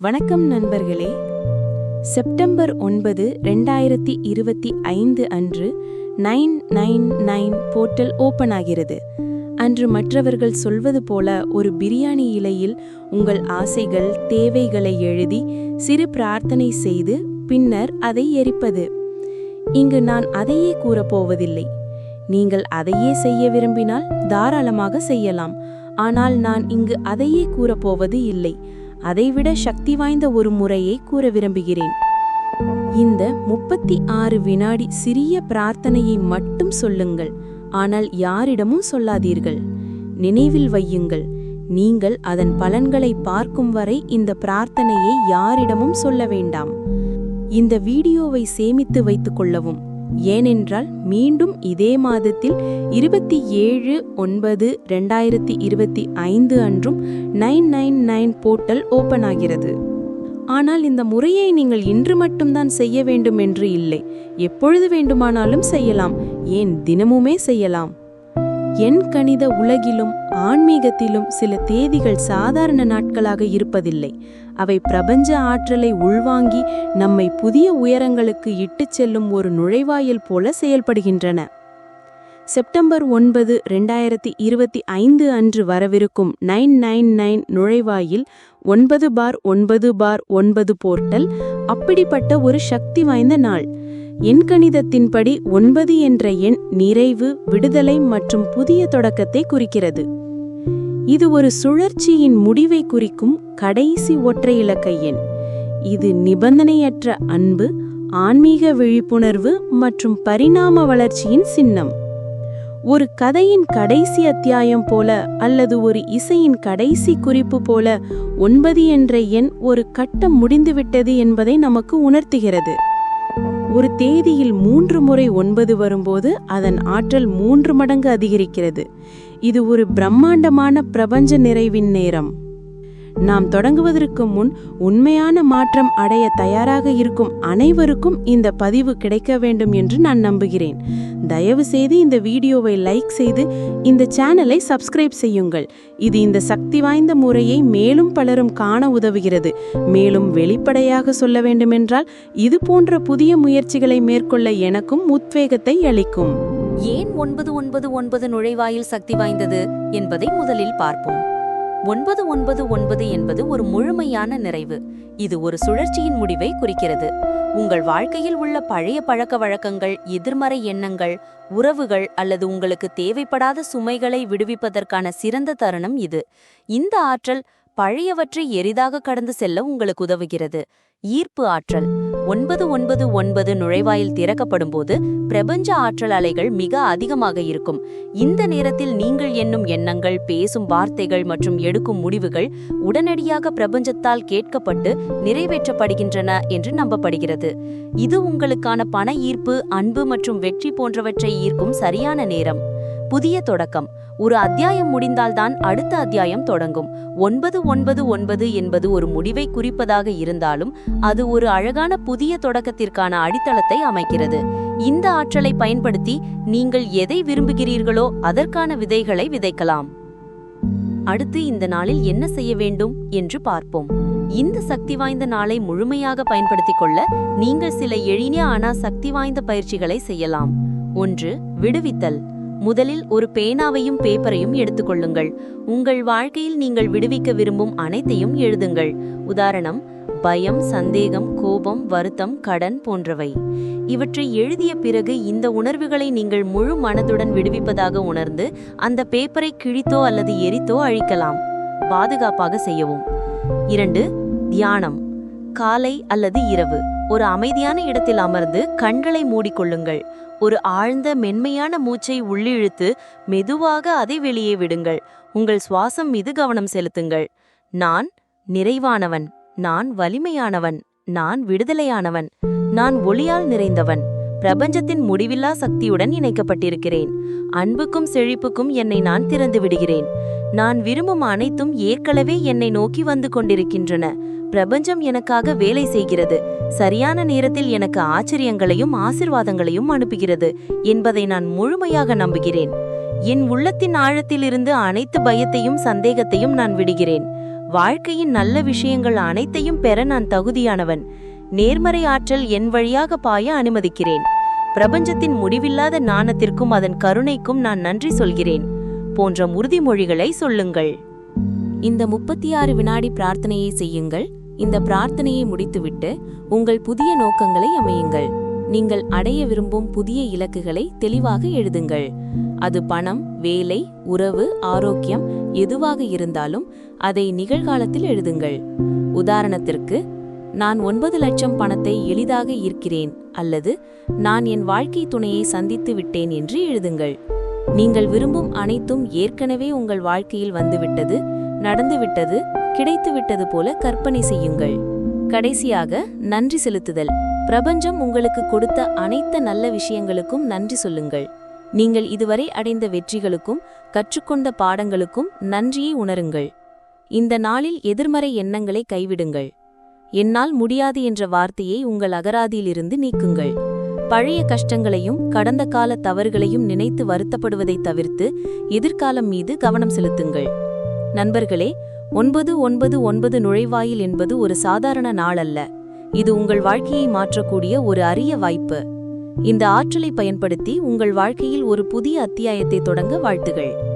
வணக்கம் நண்பர்களே. செப்டம்பர் ஒன்பது ரெண்டாயிரத்தி இருபத்தி ஐந்து அன்று nine nine nine portal open ஆகிறது. அன்று மற்றவர்கள் சொல்வது போல ஒரு பிரியாணி இலையில் உங்கள் ஆசைகள் தேவைகளை எழுதி சிறு பிரார்த்தனை செய்து பின்னர் அதை எரிப்பது. இங்கு நான் அதையே கூறப்போவதில்லை நீங்கள் அதையே செய்ய விரும்பினால் தாராளமாக செய்யலாம். ஆனால் நான் இங்கு அதையே கூறப்போவது இல்லை. அதைவிட சக்தி வாய்ந்த ஒரு முறையை கூற விரும்புகிறேன். இந்த முப்பத்தி ஆறு வினாடி சிறிய பிரார்த்தனையை மட்டும் சொல்லுங்கள். ஆனால் யாரிடமும் சொல்லாதீர்கள். நினைவில் வையுங்கள். நீங்கள் அதன் பலன்களை பார்க்கும் வரை இந்த பிரார்த்தனையை யாரிடமும் சொல்ல வேண்டாம். இந்த வீடியோவை சேமித்து வைத்துக் கொள்ளவும். ஏனென்றால் மீண்டும் இதே மாதத்தில் இருபத்தி ஏழு ஒன்பது ரெண்டாயிரத்தி இருபத்தி ஐந்து அன்றும் nine nine nine portal open ஆகிறது. ஆனால் இந்த முறையை நீங்கள் இன்று மட்டும்தான் செய்ய வேண்டும் என்று இல்லை. எப்பொழுது வேண்டுமானாலும் செய்யலாம். ஏன் தினமுமே செய்யலாம். எண் கணித உலகிலும் ஆன்மீகத்திலும் சில தேதிகள் சாதாரண நாட்களாக இருப்பதில்லை. அவை பிரபஞ்ச ஆற்றலை உள்வாங்கி நம்மை புதிய உயரங்களுக்கு இட்டுச் செல்லும் ஒரு நுழைவாயில் போல செயல்படுகின்றன. செப்டம்பர் ஒன்பது ரெண்டாயிரத்தி இருபத்தி ஐந்து அன்று வரவிருக்கும் நைன் நைன் நைன் நுழைவாயில் ஒன்பது பார் ஒன்பது பார் ஒன்பது போர்ட்டல் அப்படிப்பட்ட ஒரு சக்தி வாய்ந்த நாள். எண்கணிதத்தின்படி ஒன்பது என்ற எண் நிறைவு விடுதலை மற்றும் புதிய தொடக்கத்தை குறிக்கிறது. இது ஒரு சுழற்சியின் முடிவை குறிக்கும் கடைசி ஒற்றை இலக்க எண். இது நிபந்தனையற்ற அன்பு ஆன்மீக விழிப்புணர்வு மற்றும் பரிணாம வளர்ச்சியின் சின்னம். ஒரு கதையின் கடைசி அத்தியாயம் போல அல்லது ஒரு இசையின் கடைசி குறிப்பு போல ஒன்பது என்ற எண் ஒரு கட்டம் முடிந்துவிட்டது என்பதை நமக்கு உணர்த்துகிறது. ஒரு தேதியில் மூன்று முறை ஒன்பது வரும்போது அதன் ஆற்றல் மூன்று மடங்கு அதிகரிக்கிறது. இது ஒரு பிரம்மாண்டமான பிரபஞ்ச நிறைவின் நேரம். நாம் தொடங்குவதற்கு முன் உண்மையான மாற்றம் அடைய தயாராக இருக்கும் அனைவருக்கும் இந்த பதிவு கிடைக்க வேண்டும் என்று நான் நம்புகிறேன். தயவு செய்து இந்த வீடியோவை லைக் செய்து இந்த சேனலை சப்ஸ்கிரைப் செய்யுங்கள். இது இந்த சக்தி வாய்ந்த முறையை மேலும் பலரும் காண உதவுகிறது. மேலும் வெளிப்படையாக சொல்ல வேண்டுமென்றால் இது போன்ற புதிய முயற்சிகளை மேற்கொள்ள எனக்கும் உத்வேகத்தை அளிக்கும். ஏன் ஒன்பது ஒன்பது ஒன்பது நுழைவாயில் சக்தி வாய்ந்தது என்பதை முதலில் பார்ப்போம். ஒன்பது ஒன்பது ஒன்பது என்பது ஒரு முழுமையான நிறைவு. இது ஒரு சுழற்சியின் முடிவை குறிக்கிறது. உங்கள் வாழ்க்கையில் உள்ள பழைய பழக்க வழக்கங்கள் எதிர்மறை எண்ணங்கள் உறவுகள் அல்லது உங்களுக்கு தேவைப்படாத சுமைகளை விடுவிப்பதற்கான சிறந்த தருணம் இது. இந்த ஆற்றல் பழையவற்றை எரிதாக கடந்து செல்ல உங்களுக்கு உதவுகிறது. ஈர்ப்பு ஆற்றல். ஒன்பது ஒன்பது ஒன்பது நுழைவாயில் திறக்கப்படும் போது பிரபஞ்ச ஆற்றல் அலைகள் மிக அதிகமாக இருக்கும். இந்த நேரத்தில் நீங்கள் எண்ணும் எண்ணங்கள் பேசும் வார்த்தைகள் மற்றும் எடுக்கும் முடிவுகள் உடனடியாக பிரபஞ்சத்தால் கேட்கப்பட்டு நிறைவேற்றப்படுகின்றன என்று நம்பப்படுகிறது. இது உங்களுக்கான பண ஈர்ப்பு அன்பு மற்றும் வெற்றி போன்றவற்றை ஈர்க்கும் சரியான நேரம். புதிய தொடக்கம். ஒரு அத்தியாயம் முடிந்தால்தான் அடுத்த அத்தியாயம் தொடங்கும். ஒன்பது ஒன்பது ஒன்பது என்பது ஒரு முடிவை குறிப்பதாக இருந்தாலும் அது ஒரு அழகான புதிய தொடக்கத்திற்கான அடித்தளத்தை அமைக்கிறது. இந்த ஆற்றலை பயன்படுத்தி நீங்கள் எதை விரும்புகிறீர்களோ அதற்கான விதைகளை விதைக்கலாம். அடுத்து இந்த நாளில் என்ன செய்ய வேண்டும் என்று பார்ப்போம். இந்த சக்தி வாய்ந்த நாளை முழுமையாக பயன்படுத்திக் கொள்ள நீங்கள் சில எளிய ஆனா சக்தி வாய்ந்த பயிற்சிகளை செய்யலாம். ஒன்று விடுவித்தல். முதலில் ஒரு பேனாவையும் பேப்பரையும் எடுத்துக்கொள்ளுங்கள். உங்கள் வாழ்க்கையில் நீங்கள் விடுவிக்க விரும்பும் அனைத்தையும் எழுதுங்கள். உதாரணம் பயம் சந்தேகம் கோபம் வருத்தம் கடன் போன்றவை. இவற்றை எழுதிய பிறகு இந்த உணர்வுகளை நீங்கள் முழு மனதுடன் விடுவிப்பதாக உணர்ந்து அந்த பேப்பரை கிழித்தோ அல்லது எரித்தோ அழிக்கலாம். பாதுகாப்பாக செய்யவும். இரண்டு தியானம். காலை அல்லது இரவு. ஒரு அமைதியான இடத்தில் அமர்ந்து கண்களை மூடிக்கொள்ளுங்கள். ஒரு ஆழ்ந்த மென்மையான மூச்சை உள்ளிழுத்து மெதுவாக அதை வெளியே விடுங்கள். உங்கள் சுவாசம் மீது கவனம் செலுத்துங்கள். நான் நிறைவானவன். நான் வலிமையானவன். நான் விடுதலையானவன். நான் ஒளியால் நிறைந்தவன். பிரபஞ்சத்தின் முடிவில்லா சக்தியுடன் இணைக்கப்பட்டிருக்கிறேன். அன்புக்கும் செழிப்புக்கும் என்னை நான் திறந்து விடுகிறேன். நான் விரும்பும் அனைத்தும் ஏற்கனவே என்னை நோக்கி வந்து கொண்டிருக்கின்றன. பிரபஞ்சம் எனக்காக வேலை செய்கிறது. சரியான நேரத்தில் எனக்கு ஆச்சரியங்களையும் ஆசிர்வாதங்களையும் அனுப்புகிறது என்பதை நான் முழுமையாக நம்புகிறேன். என் உள்ளத்தின் ஆழத்திலிருந்து அனைத்து பயத்தையும் சந்தேகத்தையும் நான் விடுகிறேன். வாழ்க்கையின் நல்ல விஷயங்கள் அனைத்தையும் பெற நான் தகுதியானவன். நேர்மறை ஆற்றல் என் வழியாக பாய அனுமதிக்கிறேன். பிரபஞ்சத்தின் முடிவில்லாத நாணத்திற்கும் அதன் கருணைக்கும் நான் நன்றி சொல்கிறேன். போன்ற உறுதிமொழிகளை சொல்லுங்கள். இந்த முப்பத்தி ஆறு வினாடி பிரார்த்தனையை செய்யுங்கள். இந்த பிரார்த்தனையை முடித்துவிட்டு உங்கள் புதிய நோக்கங்களை அமையுங்கள். நீங்கள் அடைய விரும்பும் புதிய இலக்குகளை தெளிவாக எழுதுங்கள். அது பணம் வேலை உறவு ஆரோக்கியம் எதுவாக இருந்தாலும் அதை நிகழ்காலத்தில் எழுதுங்கள். உதாரணத்திற்கு நான் ஒன்பது லட்சம் பணத்தை எளிதாக ஈர்க்கிறேன் அல்லது நான் என் வாழ்க்கை துணையை சந்தித்து விட்டேன் என்று எழுதுங்கள். நீங்கள் விரும்பும் அனைத்தும் ஏற்கனவே உங்கள் வாழ்க்கையில் வந்துவிட்டது நடந்துவிட்டது கிடைத்துவிட்டது போல கற்பனை செய்யுங்கள். கடைசியாக நன்றி செலுத்துதல். பிரபஞ்சம் உங்களுக்கு கொடுத்த அனைத்து நல்ல விஷயங்களுக்கும் நன்றி சொல்லுங்கள். நீங்கள் இதுவரை அடைந்த வெற்றிகளுக்கும் கற்றுக்கொண்ட பாடங்களுக்கும் நன்றியை உணருங்கள். இந்த நாளில் எதிர்மறை எண்ணங்களை கைவிடுங்கள். என்னால் முடியாது என்ற வார்த்தையை உங்கள் அகராதியிலிருந்து நீக்குங்கள். பழைய கஷ்டங்களையும் கடந்த கால தவறுகளையும் நினைத்து வருத்தப்படுவதைத் தவிர்த்து எதிர்காலம் மீது கவனம் செலுத்துங்கள். நண்பர்களே ஒன்பது ஒன்பது ஒன்பது நுழைவாயில் என்பது ஒரு சாதாரண நாள் அல்ல இது உங்கள் வாழ்க்கையை மாற்றக்கூடிய ஒரு அரிய வாய்ப்பு. இந்த ஆற்றலை பயன்படுத்தி உங்கள் வாழ்க்கையில் ஒரு புதிய அத்தியாயத்தை தொடங்க வாழ்த்துகள்.